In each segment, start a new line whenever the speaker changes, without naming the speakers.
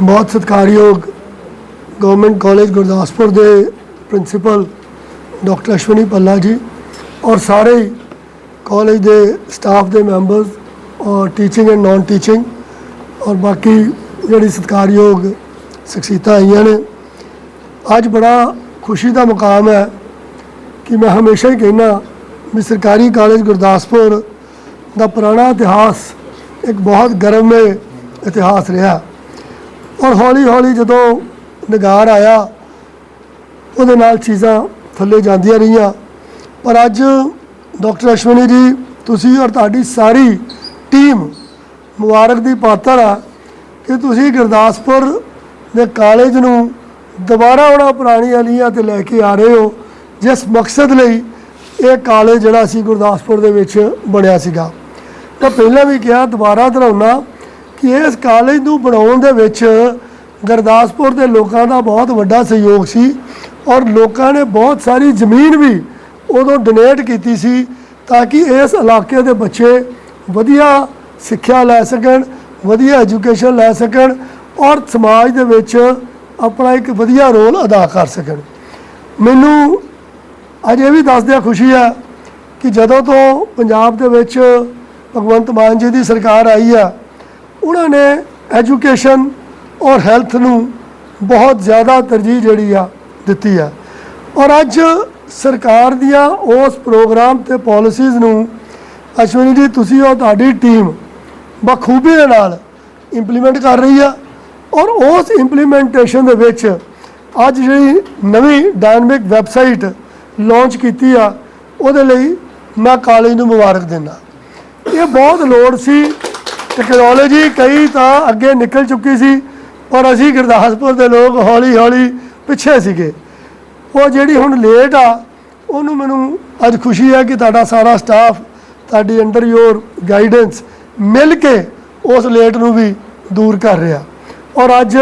ਬਹੁਤ ਸਤਿਕਾਰਯੋਗ government college Gurdaspur ਦੇ ਪ੍ਰਿੰਸੀਪਲ ਡਾਕਟਰ ਅਸ਼ਵਨੀ ਪੱਲਾ ਜੀ ਔਰ ਸਾਰੇ ਕਾਲਜ ਦੇ ਸਟਾਫ ਦੇ ਮੈਂਬਰਸ ਔਰ ਟੀਚਿੰਗ ਐਂਡ ਨਾਨ ਟੀਚਿੰਗ ਔਰ ਬਾਕੀ ਜਿਹੜੀ ਸਤਿਕਾਰਯੋਗ ਸ਼ਖਸੀਅਤਾਂ ਆਈਆਂ ਨੇ। ਅੱਜ ਬੜਾ ਖੁਸ਼ੀ ਦਾ ਮੁਕਾਮ ਹੈ ਕਿ ਮੈਂ ਹਮੇਸ਼ਾ ਹੀ ਕਹਿੰਦਾ ਵੀ ਸਰਕਾਰੀ ਕਾਲਜ ਗੁਰਦਾਸਪੁਰ ਦਾ ਪੁਰਾਣਾ ਇਤਿਹਾਸ ਇੱਕ ਬਹੁਤ ਗਰਮੇ ਇਤਿਹਾਸ ਰਿਹਾ। ਔਰ ਹੌਲੀ ਹੌਲੀ ਜਦੋਂ ਨਿਗਾਰ ਆਇਆ, ਉਹਦੇ ਨਾਲ ਚੀਜ਼ਾਂ ਥੱਲੇ ਜਾਂਦੀਆਂ ਰਹੀਆਂ। ਪਰ ਅੱਜ ਡਾਕਟਰ ਅਸ਼ਵਨੀ ਜੀ, ਤੁਸੀਂ ਔਰ ਤੁਹਾਡੀ ਸਾਰੀ ਟੀਮ ਮੁਬਾਰਕ ਦੀ ਪਾਤਰ ਆ ਕਿ ਤੁਸੀਂ ਗੁਰਦਾਸਪੁਰ ਦੇ ਕਾਲਜ ਨੂੰ ਦੁਬਾਰਾ ਉਹਨਾਂ ਪੁਰਾਣੀ ਅਲੀਆਂ ਤੇ ਲੈ ਕੇ ਆ ਰਹੇ ਹੋ, ਜਿਸ ਮਕਸਦ ਲਈ ਇਹ ਕਾਲਜ ਜਿਹੜਾ ਸੀ ਗੁਰਦਾਸਪੁਰ ਦੇ ਵਿੱਚ ਬਣਿਆ ਸੀਗਾ। ਤਾਂ ਪਹਿਲਾਂ ਵੀ ਕਿਹਾ, ਦੁਬਾਰਾ ਦੁਹਰਾਉਣਾ ਕਿ ਇਸ ਕਾਲਜ ਨੂੰ ਬਣਾਉਣ ਦੇ ਵਿੱਚ ਗੁਰਦਾਸਪੁਰ ਦੇ ਲੋਕਾਂ ਦਾ ਬਹੁਤ ਵੱਡਾ ਸਹਿਯੋਗ ਸੀ ਔਰ ਲੋਕਾਂ ਨੇ ਬਹੁਤ ਸਾਰੀ ਜ਼ਮੀਨ ਵੀ ਉਦੋਂ ਡੋਨੇਟ ਕੀਤੀ ਸੀ ਤਾਂ ਕਿ ਇਸ ਇਲਾਕੇ ਦੇ ਬੱਚੇ ਵਧੀਆ ਸਿੱਖਿਆ ਲੈ ਸਕਣ, ਵਧੀਆ ਐਜੂਕੇਸ਼ਨ ਲੈ ਸਕਣ ਔਰ ਸਮਾਜ ਦੇ ਵਿੱਚ ਆਪਣਾ ਇੱਕ ਵਧੀਆ ਰੋਲ ਅਦਾ ਕਰ ਸਕਣ। ਮੈਨੂੰ ਅੱਜ ਇਹ ਵੀ ਦੱਸਦਿਆਂ ਖੁਸ਼ੀ ਹੈ ਕਿ ਜਦੋਂ ਤੋਂ ਪੰਜਾਬ ਦੇ ਵਿੱਚ ਭਗਵੰਤ ਮਾਨ ਜੀ ਦੀ ਸਰਕਾਰ ਆਈ ਆ ਉਹਨਾਂ ਨੇ ਐਜੂਕੇਸ਼ਨ ਔਰ ਹੈਲਥ ਨੂੰ ਬਹੁਤ ਜ਼ਿਆਦਾ ਤਰਜੀਹ ਜਿਹੜੀ ਆ ਦਿੱਤੀ ਆ। ਔਰ ਅੱਜ ਸਰਕਾਰ ਦੀਆਂ ਉਸ ਪ੍ਰੋਗਰਾਮ ਤੇ ਪਾਲਿਸੀਜ਼ ਨੂੰ ਅਸ਼ਵਨੀ ਜੀ, ਤੁਸੀਂ ਔਰ ਤੁਹਾਡੀ ਟੀਮ ਬਖੂਬੀ ਦੇ ਨਾਲ ਇੰਪਲੀਮੈਂਟ ਕਰ ਰਹੀ ਆ। ਔਰ ਉਸ ਇੰਪਲੀਮੈਂਟੇਸ਼ਨ ਦੇ ਵਿੱਚ ਅੱਜ ਜਿਹੜੀ ਨਵੀਂ ਡਾਇਨਾਮਿਕ ਵੈਬਸਾਈਟ ਲਾਂਚ ਕੀਤੀ ਆ, ਉਹਦੇ ਲਈ ਮੈਂ ਕਾਲਜ ਨੂੰ ਮੁਬਾਰਕ ਦਿੰਦਾ। ਇਹ ਬਹੁਤ ਲੋੜ ਸੀ ਟੈਕਨੋਲੋਜੀ ਕਈ ਤਾਂ ਅੱਗੇ ਨਿਕਲ ਚੁੱਕੀ ਸੀ, ਪਰ ਅਸੀਂ ਗੁਰਦਾਸਪੁਰ ਦੇ ਲੋਕ ਹੌਲੀ ਹੌਲੀ ਪਿੱਛੇ ਸੀਗੇ। ਉਹ ਜਿਹੜੀ ਹੁਣ ਲੇਟ ਆ, ਉਹਨੂੰ ਮੈਨੂੰ ਅੱਜ ਖੁਸ਼ੀ ਹੈ ਕਿ ਤੁਹਾਡਾ ਸਾਰਾ ਸਟਾਫ ਤੁਹਾਡੀ ਅੰਡਰ ਯੋਰ ਗਾਈਡੈਂਸ ਮਿਲ ਕੇ ਉਸ ਲੇਟ ਨੂੰ ਵੀ ਦੂਰ ਕਰ ਰਿਹਾ। ਔਰ ਅੱਜ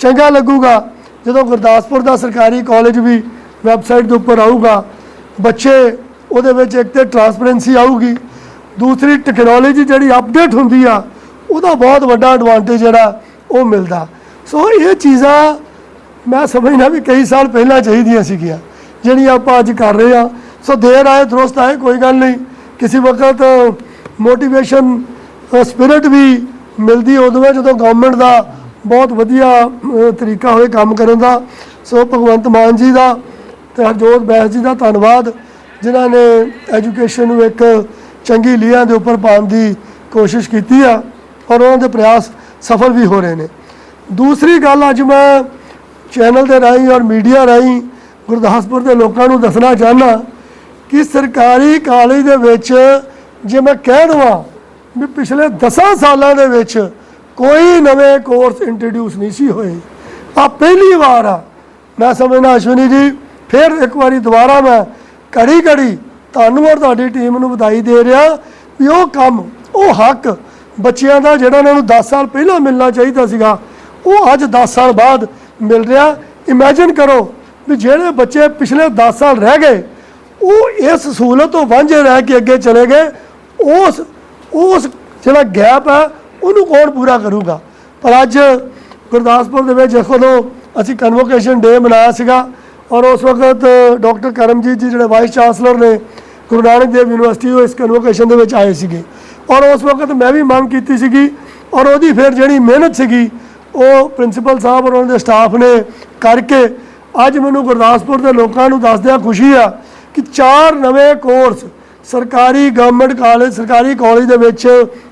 ਚੰਗਾ ਲੱਗੂਗਾ, ਜਦੋਂ ਗੁਰਦਾਸਪੁਰ ਦਾ ਸਰਕਾਰੀ ਕਾਲਜ ਵੀ ਵੈਬਸਾਈਟ ਦੇ ਉੱਪਰ ਆਊਗਾ, ਬੱਚੇ ਉਹਦੇ ਵਿੱਚ ਇੱਕ ਤੇ ਟਰਾਂਸਪੇਰੈਂਸੀ ਆਊਗੀ ਦੂਸਰੀ ਟੈਕਨੋਲੋਜੀ ਜਿਹੜੀ ਅਪਡੇਟ ਹੁੰਦੀ ਆ, ਉਹਦਾ ਬਹੁਤ ਵੱਡਾ ਐਡਵਾਂਟੇਜ ਜਿਹੜਾ ਉਹ ਮਿਲਦਾ। ਸੋ ਇਹ ਚੀਜ਼ਾਂ ਮੈਂ ਸਮਝਣਾ ਵੀ ਕਈ ਸਾਲ ਪਹਿਲਾਂ ਚਾਹੀਦੀਆਂ ਸੀਗੀਆਂ, ਜਿਹੜੀਆਂ ਆਪਾਂ ਅੱਜ ਕਰ ਰਹੇ ਆ ਸੋ ਦੇਰ ਆਏ, ਦਰੁਸਤ ਆਏ, ਕੋਈ ਗੱਲ ਨਹੀਂ। ਕਿਸੇ ਵਕਤ ਮੋਟੀਵੇਸ਼ਨ ਸਪਿਰਿਟ ਵੀ ਮਿਲਦੀ ਉਦੋਂ ਜਦੋਂ ਗਵਰਨਮੈਂਟ ਦਾ ਬਹੁਤ ਵਧੀਆ ਤਰੀਕਾ ਹੋਵੇ ਕੰਮ ਕਰਨ ਦਾ। ਸੋ ਭਗਵੰਤ ਮਾਨ ਜੀ ਦਾ ਤੇ ਹਰਜੋਤ ਬੈਸ ਜੀ ਦਾ ਧੰਨਵਾਦ, ਜਿਨ੍ਹਾਂ ਨੇ ਐਜੂਕੇਸ਼ਨ ਨੂੰ ਇੱਕ ਚੰਗੀ ਲੀਹਾਂ ਦੇ ਉੱਪਰ ਪਾਉਣ ਦੀ ਕੋਸ਼ਿਸ਼ ਕੀਤੀ ਆ ਔਰ ਉਹਨਾਂ ਦੇ ਪ੍ਰਯਾਸ ਸਫਲ ਵੀ ਹੋ ਰਹੇ ਨੇ। ਦੂਸਰੀ ਗੱਲ ਅੱਜ ਮੈਂ ਚੈਨਲ ਦੇ ਰਾਹੀਂ ਔਰ ਮੀਡੀਆ ਰਾਹੀਂ ਗੁਰਦਾਸਪੁਰ ਦੇ ਲੋਕਾਂ ਨੂੰ ਦੱਸਣਾ ਚਾਹਨਾ ਕਿ ਸਰਕਾਰੀ ਕਾਲਜ ਦੇ ਵਿੱਚ ਜੇ ਮੈਂ ਕਹਿ ਦਵਾਂ ਵੀ ਪਿਛਲੇ 10 ਸਾਲਾਂ ਦੇ ਵਿੱਚ ਕੋਈ ਨਵੇਂ ਕੋਰਸ ਇੰਟਰੋਡਿਊਸ ਨਹੀਂ ਸੀ ਹੋਏ। ਆ ਪਹਿਲੀ ਵਾਰ ਆ। ਮੈਂ ਸਮਝਦਾ ਅਸ਼ਵਨੀ ਜੀ, ਫਿਰ ਇੱਕ ਵਾਰੀ ਦੁਬਾਰਾ ਮੈਂ ਘੜੀ ਘੜੀ ਤੁਹਾਨੂੰ ਔਰ ਤੁਹਾਡੀ ਟੀਮ ਨੂੰ ਵਧਾਈ ਦੇ ਰਿਹਾ ਵੀ ਉਹ ਕੰਮ, ਉਹ ਹੱਕ ਬੱਚਿਆਂ ਦਾ ਜਿਹੜਾ ਉਹਨਾਂ ਨੂੰ 10 ਸਾਲ ਪਹਿਲਾਂ ਮਿਲਣਾ ਚਾਹੀਦਾ ਸੀਗਾ, ਉਹ ਅੱਜ 10 ਸਾਲ ਬਾਅਦ ਮਿਲ ਰਿਹਾ। ਇਮੇਜਿਨ ਕਰੋ ਵੀ ਜਿਹੜੇ ਬੱਚੇ ਪਿਛਲੇ 10 ਸਾਲ ਰਹਿ ਗਏ, ਉਹ ਇਸ ਸਹੂਲਤ ਤੋਂ ਵਾਂਝੇ ਰਹਿ ਕੇ ਅੱਗੇ ਚਲੇ ਗਏ, ਉਸ ਉਸ ਜਿਹੜਾ ਗੈਪ ਹੈ ਉਹਨੂੰ ਕੌਣ ਪੂਰਾ ਕਰੂਗਾ? ਪਰ ਅੱਜ ਗੁਰਦਾਸਪੁਰ ਦੇ ਵਿੱਚ ਜਦੋਂ ਅਸੀਂ ਕਨਵੋਕੇਸ਼ਨ ਡੇ ਮਨਾਇਆ ਸੀਗਾ ਔਰ ਉਸ ਵਕਤ ਡਾਕਟਰ ਕਰਮਜੀਤ ਜੀ, ਜਿਹੜੇ ਵਾਈਸ ਚਾਂਸਲਰ ਨੇ ਗੁਰੂ ਨਾਨਕ ਦੇਵ ਯੂਨੀਵਰਸਿਟੀ ਉਹ ਇਸ ਕਨਵੋਕੇਸ਼ਨ ਦੇ ਵਿੱਚ ਆਏ ਸੀਗੇ। ਔਰ ਉਸ ਵਕਤ ਮੈਂ ਵੀ ਮੰਗ ਕੀਤੀ ਸੀਗੀ ਔਰ ਉਹਦੀ ਫਿਰ ਜਿਹੜੀ ਮਿਹਨਤ ਸੀਗੀ, ਉਹ ਪ੍ਰਿੰਸੀਪਲ ਸਾਹਿਬ ਔਰ ਉਹਨਾਂ ਦੇ ਸਟਾਫ ਨੇ ਕਰਕੇ ਅੱਜ ਮੈਨੂੰ ਗੁਰਦਾਸਪੁਰ ਦੇ ਲੋਕਾਂ ਨੂੰ ਦੱਸਦਿਆਂ ਖੁਸ਼ੀ ਆ ਕਿ ਚਾਰ ਨਵੇਂ ਕੋਰਸ ਸਰਕਾਰੀ ਗਵਰਨਮੈਂਟ ਕਾਲਜ ਸਰਕਾਰੀ ਕਾਲਜ ਦੇ ਵਿੱਚ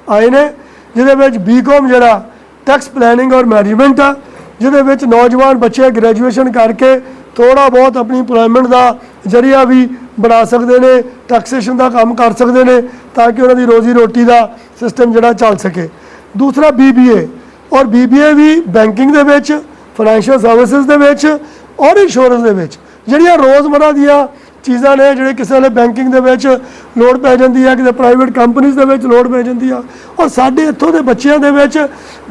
ਆਏ ਨੇ, ਜਿਹਦੇ ਵਿੱਚ ਬੀਕਾਮ ਜਿਹੜਾ ਟੈਕਸ ਪਲੈਨਿੰਗ ਔਰ ਮੈਨੇਜਮੈਂਟ ਆ, ਜਿਹਦੇ ਵਿੱਚ ਨੌਜਵਾਨ ਬੱਚੇ ਗ੍ਰੈਜੂਏਸ਼ਨ ਕਰਕੇ ਥੋੜਾ ਬਹੁਤ ਆਪਣੀ ਇੰਪਲੋਇਮੈਂਟ ਦਾ ਜਰੀਆ ਵੀ ਬਣਾ ਸਕਦੇ ਨੇ ਟੈਕਸੇਸ਼ਨ ਦਾ ਕੰਮ ਕਰ ਸਕਦੇ ਨੇ, ਤਾਂ ਕਿ ਉਹਨਾਂ ਦੀ ਰੋਜ਼ੀ ਰੋਟੀ ਦਾ ਸਿਸਟਮ ਜਿਹੜਾ ਚੱਲ ਸਕੇ। ਦੂਸਰਾ ਬੀਬੀਏ ਔਰ ਬੀਬੀਏ ਵੀ ਬੈਂਕਿੰਗ ਦੇ ਵਿੱਚ ਫਾਈਨੈਂਸ਼ੀਅਲ ਸਰਵਿਸਿਜ਼ ਦੇ ਵਿੱਚ, ਔਰ ਇੰਸ਼ੋਰੈਂਸ ਦੇ ਵਿੱਚ। ਜਿਹੜੀਆਂ ਰੋਜ਼ਮਰਾ ਦੀਆਂ ਚੀਜ਼ਾਂ ਨੇ, ਜਿਹੜੇ ਕਿਸੇ ਵੇਲੇ ਬੈਂਕਿੰਗ ਦੇ ਵਿੱਚ ਲੋੜ ਪੈ ਜਾਂਦੀ ਹੈ ਕਿਸੇ ਪ੍ਰਾਈਵੇਟ ਕੰਪਨੀਆਂ ਦੇ ਵਿੱਚ ਲੋੜ ਪੈ ਜਾਂਦੀ ਆ, ਔਰ ਸਾਡੇ ਇੱਥੋਂ ਦੇ ਬੱਚਿਆਂ ਦੇ ਵਿੱਚ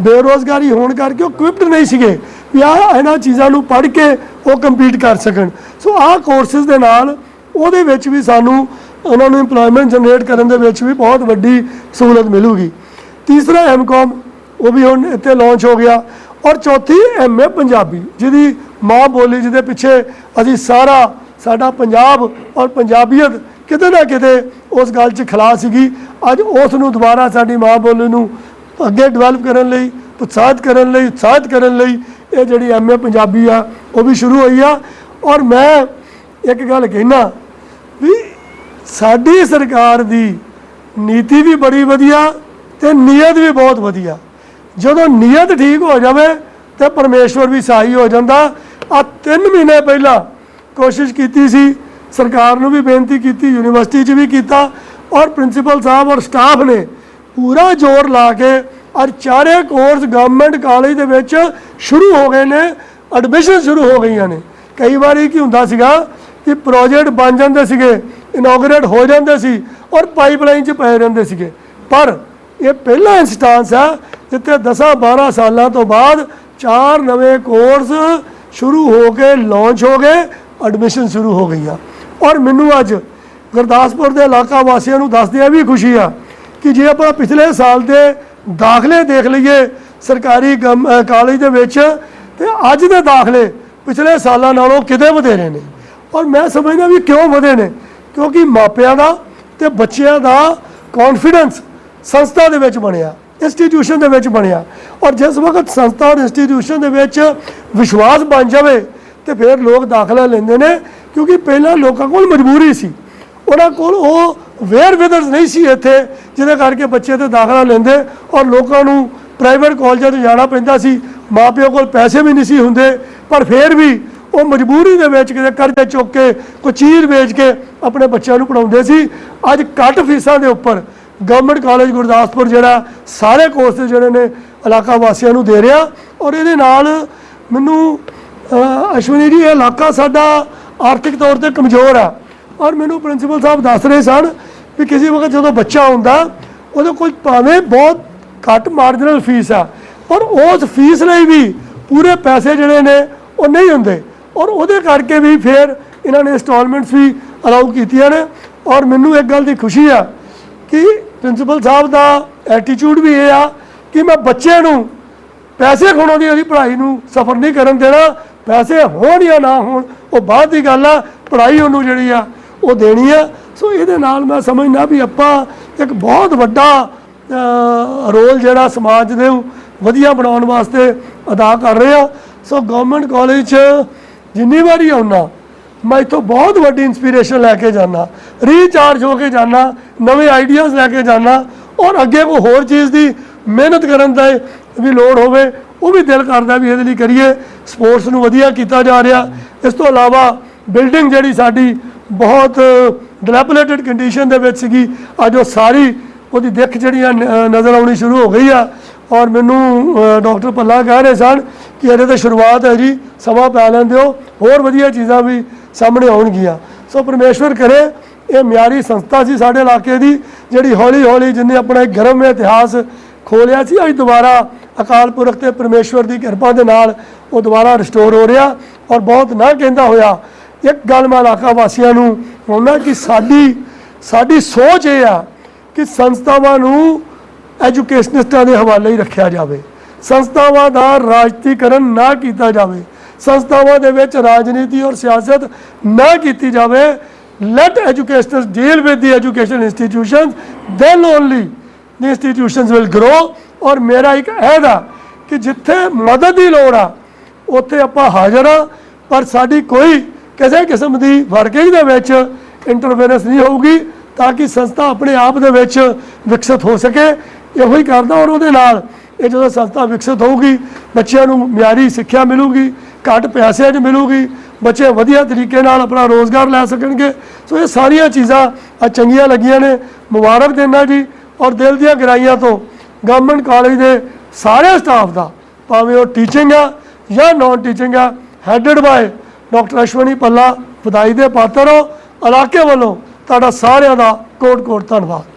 ਬੇਰੋਜ਼ਗਾਰੀ ਹੋਣ ਕਰਕੇ ਉਹ equipped ਨਹੀਂ ਸੀਗੇ ਵੀ ਆ ਇਹਨਾਂ ਚੀਜ਼ਾਂ ਨੂੰ ਪੜ੍ਹ ਕੇ ਉਹ ਕੰਪੀਟ ਕਰ ਸਕਣ। ਸੋ ਆਹ ਕੋਰਸਸ ਦੇ ਨਾਲ ਉਹਦੇ ਵਿੱਚ ਵੀ ਸਾਨੂੰ ਉਹਨਾਂ ਨੂੰ EMPLOYMENT ਜਨਰੇਟ ਕਰਨ ਦੇ ਵਿੱਚ ਵੀ ਬਹੁਤ ਵੱਡੀ ਸਹੂਲਤ ਮਿਲੂਗੀ। ਤੀਸਰਾ ਐਮਕਾਮ ਉਹ ਵੀ ਹੁਣ ਇੱਥੇ ਲਾਂਚ ਹੋ ਗਿਆ। ਔਰ ਚੌਥੀ ਐਮਏ ਪੰਜਾਬੀ, ਜਿਹਦੀ ਮਾਂ ਬੋਲੀ ਜਿਹਦੇ ਪਿੱਛੇ ਅਸੀਂ ਸਾਰਾ ਸਾਡਾ ਪੰਜਾਬ ਔਰ ਪੰਜਾਬੀਅਤ ਕਿਤੇ ਨਾ ਕਿਤੇ ਉਸ ਗੱਲ 'ਚ ਖਲਾ ਸੀਗੀ। ਅੱਜ ਉਸ ਨੂੰ ਦੁਬਾਰਾ ਸਾਡੀ ਮਾਂ ਬੋਲੀ ਨੂੰ ਅੱਗੇ ਡਿਵੈਲਪ ਕਰਨ ਲਈ, ਉਤਸ਼ਾਹਿਤ ਕਰਨ ਲਈ, ਉਤਸ਼ਾਹਿਤ ਕਰਨ ਲਈ ਇਹ ਜਿਹੜੀ ਐਮਏ ਪੰਜਾਬੀ ਆ, ਉਹ ਵੀ ਸ਼ੁਰੂ ਹੋਈ ਆ। ਔਰ ਮੈਂ ਇੱਕ ਗੱਲ ਕਹਿਣਾ ਵੀ ਸਾਡੀ ਸਰਕਾਰ ਦੀ ਨੀਤੀ ਵੀ ਬੜੀ ਵਧੀਆ ਤੇ ਨੀਅਤ ਵੀ ਬਹੁਤ ਵਧੀਆ। ਜਦੋਂ ਨੀਅਤ ਠੀਕ ਹੋ ਜਾਵੇ ਤੇ ਪਰਮੇਸ਼ਵਰ ਵੀ ਸਹਾਈ ਹੋ ਜਾਂਦਾ। ਆ 3 ਮਹੀਨੇ ਪਹਿਲਾਂ ਕੋਸ਼ਿਸ਼ ਕੀਤੀ ਸੀ, ਸਰਕਾਰ ਨੂੰ ਵੀ ਬੇਨਤੀ ਕੀਤੀ, ਯੂਨੀਵਰਸਿਟੀ 'ਚ ਵੀ ਕੀਤਾ ਔਰ ਪ੍ਰਿੰਸੀਪਲ ਸਾਹਿਬ ਔਰ ਸਟਾਫ ਨੇ ਪੂਰਾ ਜ਼ੋਰ ਲਾ ਕੇ ਅੱਜ ਚਾਰੇ ਕੋਰਸ ਗਵਰਨਮੈਂਟ ਕਾਲਜ ਦੇ ਵਿੱਚ ਸ਼ੁਰੂ ਹੋ ਗਏ ਨੇ ਐਡਮਿਸ਼ਨ ਸ਼ੁਰੂ ਹੋ ਗਈਆਂ ਨੇ। ਕਈ ਵਾਰੀ ਕੀ ਹੁੰਦਾ ਸੀਗਾ ਕਿ ਪ੍ਰੋਜੈਕਟ ਬਣ ਜਾਂਦੇ ਸੀਗੇ ਇਨੋਗਰੇਟ ਹੋ ਜਾਂਦੇ ਸੀ ਔਰ ਪਾਈਪਲਾਈਨ 'ਚ ਪਏ ਰਹਿੰਦੇ ਸੀਗੇ। ਪਰ ਇਹ ਪਹਿਲਾ ਇੰਸਟੈਂਸ ਆ, ਜਿੱਥੇ 10 12 ਸਾਲਾਂ ਤੋਂ ਬਾਅਦ ਚਾਰ ਨਵੇਂ ਕੋਰਸ ਸ਼ੁਰੂ ਹੋ ਕੇ ਲਾਂਚ ਹੋ ਗਏ ਐਡਮਿਸ਼ਨ ਸ਼ੁਰੂ ਹੋ ਗਈਆਂ। ਔਰ ਮੈਨੂੰ ਅੱਜ ਗੁਰਦਾਸਪੁਰ ਦੇ ਇਲਾਕਾ ਵਾਸੀਆਂ ਨੂੰ ਦੱਸਦਿਆਂ ਵੀ ਖੁਸ਼ੀ ਆ ਕਿ ਜੇ ਆਪਾਂ ਪਿਛਲੇ ਸਾਲ ਦੇ ਦਾਖਲੇ ਦੇਖ ਲਈਏ ਸਰਕਾਰੀ ਗਮ- ਕਾਲਜ ਦੇ ਵਿੱਚ, ਤੇ ਅੱਜ ਦੇ ਦਾਖਲੇ ਪਿਛਲੇ ਸਾਲਾਂ ਨਾਲੋਂ ਕਿਤੇ ਵਧੇਰੇ ਨੇ। ਔਰ ਮੈਂ ਸਮਝਦਾ ਵੀ ਕਿਉਂ ਵਧੇ ਨੇ? ਕਿਉਂਕਿ ਮਾਪਿਆਂ ਦਾ ਤੇ ਬੱਚਿਆਂ ਦਾ ਕੌਨਫੀਡੈਂਸ ਸੰਸਥਾ ਦੇ ਵਿੱਚ ਬਣਿਆ ਇੰਸਟੀਟਿਊਸ਼ਨ ਦੇ ਵਿੱਚ ਬਣਿਆ। ਔਰ ਜਿਸ ਵਕਤ ਸੰਸਥਾ ਔਰ ਇੰਸਟੀਟਿਊਸ਼ਨ ਦੇ ਵਿੱਚ ਵਿਸ਼ਵਾਸ ਬਣ ਜਾਵੇ, ਤੇ ਫਿਰ ਲੋਕ ਦਾਖਲਾ ਲੈਂਦੇ ਨੇ, ਕਿਉਂਕਿ ਪਹਿਲਾਂ ਲੋਕਾਂ ਕੋਲ ਮਜਬੂਰੀ ਸੀ। ਉਹਨਾਂ ਕੋਲ ਉਹ ਵੇਅਰ ਵਿਦਰਸ ਨਹੀਂ ਸੀ ਇੱਥੇ, ਜਿਹਦੇ ਕਰਕੇ ਬੱਚੇ ਤੇ ਦਾਖਲਾ ਲੈਂਦੇ ਔਰ ਲੋਕਾਂ ਨੂੰ ਪ੍ਰਾਈਵੇਟ ਕਾਲਜਾਂ 'ਚ ਜਾਣਾ ਪੈਂਦਾ ਸੀ। ਮਾਪਿਆਂ ਕੋਲ ਪੈਸੇ ਵੀ ਨਹੀਂ ਸੀ ਹੁੰਦੇ, ਪਰ ਫਿਰ ਵੀ ਉਹ ਮਜਬੂਰੀ ਦੇ ਵਿੱਚ ਕਿਤੇ ਕਰਜ਼ੇ ਚੁੱਕ ਕੇ, ਕੋਈ ਚੀਜ਼ ਵੇਚ ਕੇ ਆਪਣੇ ਬੱਚਿਆਂ ਨੂੰ ਪੜਾਉਂਦੇ ਸੀ। ਅੱਜ ਘੱਟ ਫੀਸਾਂ ਦੇ ਉੱਪਰ ਗਵਰਨਮੈਂਟ ਕਾਲਜ ਗੁਰਦਾਸਪੁਰ ਜਿਹੜਾ, ਸਾਰੇ ਕੋਰਸ ਜਿਹੜੇ ਨੇ ਇਲਾਕਾ ਵਾਸੀਆਂ ਨੂੰ ਦੇ ਰਿਹਾ। ਔਰ ਇਹਦੇ ਨਾਲ ਮੈਨੂੰ ਅਸ਼ਵਨੀ ਜੀ, ਇਹ ਇਲਾਕਾ ਸਾਡਾ ਆਰਥਿਕ ਤੌਰ ਤੇ ਕਮਜ਼ੋਰ ਆ। ਔਰ ਮੈਨੂੰ ਪ੍ਰਿੰਸੀਪਲ ਸਾਹਿਬ ਦੱਸ ਰਹੇ ਸਨ ਵੀ ਕਿਸੇ ਵਕਤ ਜਦੋਂ ਬੱਚਾ ਹੁੰਦਾ ਉਹਦੇ ਕੋਲ ਭਾਵੇਂ ਬਹੁਤ ਘੱਟ ਮਾਰਜਨਲ ਫੀਸ ਆ, ਪਰ ਉਸ ਫੀਸ ਲਈ ਵੀ ਪੂਰੇ ਪੈਸੇ ਜਿਹੜੇ ਨੇ, ਉਹ ਨਹੀਂ ਹੁੰਦੇ। ਔਰ ਉਹਦੇ ਕਰਕੇ ਵੀ ਫਿਰ ਇਹਨਾਂ ਨੇ ਇੰਸਟਾਲਮੈਂਟਸ ਵੀ ਅਲਾਉ ਕੀਤੀਆਂ ਨੇ। ਔਰ ਮੈਨੂੰ ਇੱਕ ਗੱਲ ਦੀ ਖੁਸ਼ੀ ਆ ਕਿ ਪ੍ਰਿੰਸੀਪਲ ਸਾਹਿਬ ਦਾ ਐਟੀਟਿਊਡ ਵੀ ਇਹ ਆ ਕਿ ਮੈਂ ਬੱਚੇ ਨੂੰ ਪੈਸੇ ਖੋਣੋਂ ਦੀ ਉਹਦੀ ਪੜ੍ਹਾਈ ਨੂੰ ਸਫਰ ਨਹੀਂ ਕਰਨ ਦੇਣਾ, ਪੈਸੇ ਹੋਣ ਜਾਂ ਨਾ ਹੋਣ, ਉਹ ਬਾਅਦ ਦੀ ਗੱਲ ਆ, ਪੜ੍ਹਾਈ ਉਹਨੂੰ ਜਿਹੜੀ ਆ, ਉਹ ਦੇਣੀ ਆ। ਸੋ ਇਹਦੇ ਨਾਲ ਮੈਂ ਸਮਝਦਾ ਵੀ ਆਪਾਂ ਇੱਕ ਬਹੁਤ ਵੱਡਾ ਰੋਲ ਜਿਹੜਾ ਸਮਾਜ ਦੇ ਨੂੰ ਵਧੀਆ ਬਣਾਉਣ ਵਾਸਤੇ ਅਦਾ ਕਰ ਰਹੇ ਆ। ਸੋ ਗਵਰਨਮੈਂਟ ਕਾਲਜ 'ਚ ਜਿੰਨੀ ਵਾਰੀ ਆਉਣਾ ਮੈਂ ਇੱਥੋਂ ਬਹੁਤ ਵੱਡੀ ਇਨਸਪੀਰੇਸ਼ਨ ਲੈ ਕੇ ਜਾਣਾ ਰੀਚਾਰਜ ਹੋ ਕੇ ਜਾਣਾ ਨਵੇਂ ਆਈਡੀਆਜ਼ ਲੈ ਕੇ ਜਾਣਾ ਔਰ ਅੱਗੇ ਕੋਈ ਹੋਰ ਚੀਜ਼ ਦੀ ਮਿਹਨਤ ਕਰਨ ਦਾ ਵੀ ਲੋੜ ਹੋਵੇ, ਉਹ ਵੀ ਦਿਲ ਕਰਦਾ ਵੀ ਇਹਦੇ ਲਈ ਕਰੀਏ। ਸਪੋਰਟਸ ਨੂੰ ਵਧੀਆ ਕੀਤਾ ਜਾ ਰਿਹਾ। ਇਸ ਤੋਂ ਇਲਾਵਾ ਬਿਲਡਿੰਗ ਜਿਹੜੀ ਸਾਡੀ ਬਹੁਤ ਡਿਲੈਪਲੇਟਡ ਕੰਡੀਸ਼ਨ ਦੇ ਵਿੱਚ ਸੀਗੀ, ਅੱਜ ਉਹ ਸਾਰੀ ਉਹਦੀ ਦਿੱਖ ਜਿਹੜੀ ਆ ਨਜ਼ਰ ਆਉਣੀ ਸ਼ੁਰੂ ਹੋ ਗਈ ਆ। ਔਰ ਮੈਨੂੰ ਡਾਕਟਰ ਭੱਲਾ ਕਹਿ ਰਹੇ ਸਨ ਕਿ ਇਹਦੇ ਤੇ ਸ਼ੁਰੂਆਤ ਹੈ ਜੀ, ਸਮਾਂ ਪੈ ਲੈਣ ਦਿਓ ਹੋਰ ਵਧੀਆ ਚੀਜ਼ਾਂ ਵੀ ਸਾਹਮਣੇ ਆਉਣਗੀਆਂ। ਸੋ ਪਰਮੇਸ਼ਵਰ ਕਰੇ, ਇਹ ਮਿਆਰੀ ਸੰਸਥਾ ਸੀ ਸਾਡੇ ਇਲਾਕੇ ਦੀ, ਜਿਹੜੀ ਹੌਲੀ ਹੌਲੀ ਜਿੰਨੇ ਆਪਣਾ ਇੱਕ ਗਰਮ ਇਤਿਹਾਸ ਖੋਲਿਆ ਸੀ, ਅੱਜ ਦੁਬਾਰਾ ਅਕਾਲ ਪੁਰਖ ਤੇ ਪਰਮੇਸ਼ਵਰ ਦੀ ਕਿਰਪਾ ਦੇ ਨਾਲ ਉਹ ਦੁਬਾਰਾ ਰਿਸਟੋਰ ਹੋ ਰਿਹਾ ਔਰ ਬਹੁਤ ਨਾ ਕਹਿੰਦਾ ਹੋਇਆ, ਇੱਕ ਗੱਲ ਮੈਂ ਇਲਾਕਾ ਵਾਸੀਆਂ ਨੂੰ ਉਹਨਾਂ ਕਿ ਸਾਡੀ ਸਾਡੀ ਸੋਚ ਇਹ ਆ ਕਿ ਸੰਸਥਾਵਾਂ ਨੂੰ ਐਜੂਕੇਸ਼ਨਿਸਟਾਂ ਦੇ ਹਵਾਲੇ ਹੀ ਰੱਖਿਆ ਜਾਵੇ। ਸੰਸਥਾਵਾਂ ਦਾ ਰਾਜਨੀਤੀਕਰਨ ਨਾ ਕੀਤਾ ਜਾਵੇ। ਸੰਸਥਾਵਾਂ ਦੇ ਵਿੱਚ ਰਾਜਨੀਤੀ ਔਰ ਸਿਆਸਤ ਨਾ ਕੀਤੀ ਜਾਵੇ। Let educationers deal with the education institutions then only the institutions will grow ਔਰ ਮੇਰਾ ਇੱਕ ਅਹਿਦ ਆ ਕਿ ਜਿੱਥੇ ਮਦਦ ਦੀ ਲੋੜ ਆ, ਉੱਥੇ ਆਪਾਂ ਹਾਜ਼ਰ ਆ। ਪਰ ਸਾਡੀ ਕੋਈ ਕਿਸੇ ਕਿਸਮ ਦੀ ਵਰਕਿੰਗ ਦੇ ਵਿੱਚ ਇੰਟਰਫੇਰੈਂਸ ਨਹੀਂ ਹੋਊਗੀ, ਤਾਂ ਕਿ ਸੰਸਥਾ ਆਪਣੇ ਆਪ ਦੇ ਵਿੱਚ ਵਿਕਸਿਤ ਹੋ ਸਕੇ। ਇਹੋ ਹੀ ਕਰਦਾ ਔਰ ਉਹਦੇ ਨਾਲ ਇਹ ਜਦੋਂ ਸੰਸਥਾ ਵਿਕਸਿਤ ਹੋਊਗੀ, ਬੱਚਿਆਂ ਨੂੰ ਮਿਆਰੀ ਸਿੱਖਿਆ ਮਿਲੂਗੀ, ਘੱਟ ਪੈਸਿਆਂ 'ਚ ਮਿਲੂਗੀ, ਬੱਚੇ ਵਧੀਆ ਤਰੀਕੇ ਨਾਲ ਆਪਣਾ ਰੋਜ਼ਗਾਰ ਲੈ ਸਕਣਗੇ। ਸੋ ਇਹ ਸਾਰੀਆਂ ਚੀਜ਼ਾਂ ਅੱਜ ਚੰਗੀਆਂ ਲੱਗੀਆਂ ਨੇ। ਮੁਬਾਰਕ ਦੇਣਾ ਜੀ ਔਰ ਦਿਲ ਦੀਆਂ ਗਹਿਰਾਈਆਂ ਤੋਂ ਗਵਰਨਮੈਂਟ ਕਾਲਜ ਦੇ ਸਾਰੇ ਸਟਾਫ ਦਾ, ਭਾਵੇਂ ਉਹ ਟੀਚਿੰਗ ਆ ਜਾਂ ਨਾਨ ਟੀਚਿੰਗ ਆ headed by doctor Ashwani Palla ਵਧਾਈ ਦੇ ਪਾਤਰ ਹੋ। ਇਲਾਕੇ ਵੱਲੋਂ ਤੁਹਾਡਾ ਸਾਰਿਆਂ ਦਾ ਕੋਟ ਕੋਟ ਧੰਨਵਾਦ।